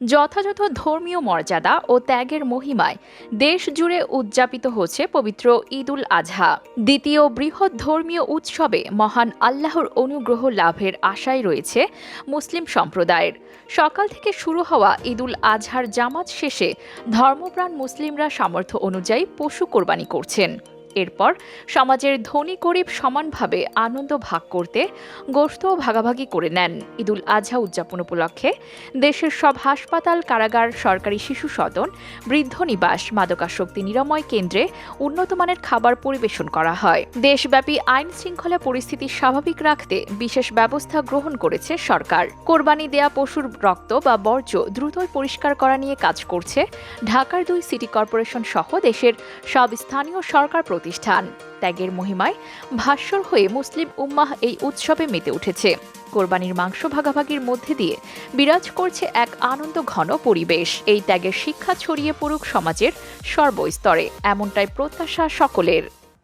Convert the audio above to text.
যথাযথ ধর্মীয় মর্যাদা ও ত্যাগের মহিমায় দেশ জুড়ে উদযাপিত হচ্ছে পবিত্র ঈদুল আজহা। দ্বিতীয় বৃহৎ ধর্মীয় উৎসবে মহান আল্লাহর অনুগ্রহ লাভের আশায় রয়েছে মুসলিম সম্প্রদায়ের। সকাল থেকে শুরু হওয়া ঈদুল আজহার জামাত শেষে ধর্মপ্রাণ মুসলিমরা সামর্থ্য অনুযায়ী পশু কোরবানি করছেন। এরপর সমাজের ধনী গরিব সমানভাবে আনন্দ ভাগ করতে গোশতও ভাগাভাগি করে নেন। ঈদুল আজহা উদযাপন উপলক্ষে দেশের সব হাসপাতাল, কারাগার, সরকারি শিশু সদন, বৃদ্ধ নিবাস, মাদকাসক্তি নিরাময় কেন্দ্রে উন্নতমানের খাবার পরিবেশন করা হয়। দেশব্যাপী আইন শৃঙ্খলা পরিস্থিতি স্বাভাবিক রাখতে বিশেষ ব্যবস্থা গ্রহণ করেছে সরকার। কোরবানি দেয়া পশুর রক্ত বা বর্জ্য দ্রুতই পরিষ্কার করা নিয়ে কাজ করছে ঢাকার দুই সিটি কর্পোরেশন সহ দেশের সব স্থানীয় সরকার প্রতিষ্ঠান। ত্যাগের মহিমায় ভাস্বর হয়ে মুসলিম উম্মাহ এই উৎসবে মেতে উঠেছে। কোরবানির মাংস ভাগাভাগির মধ্যে দিয়ে বিরাজ করছে এক আনন্দ ঘন পরিবেশ। এই ত্যাগের শিক্ষা ছড়িয়ে পড়ুক সমাজের সর্বস্তরে, এমনটাই প্রত্যাশা সকলের।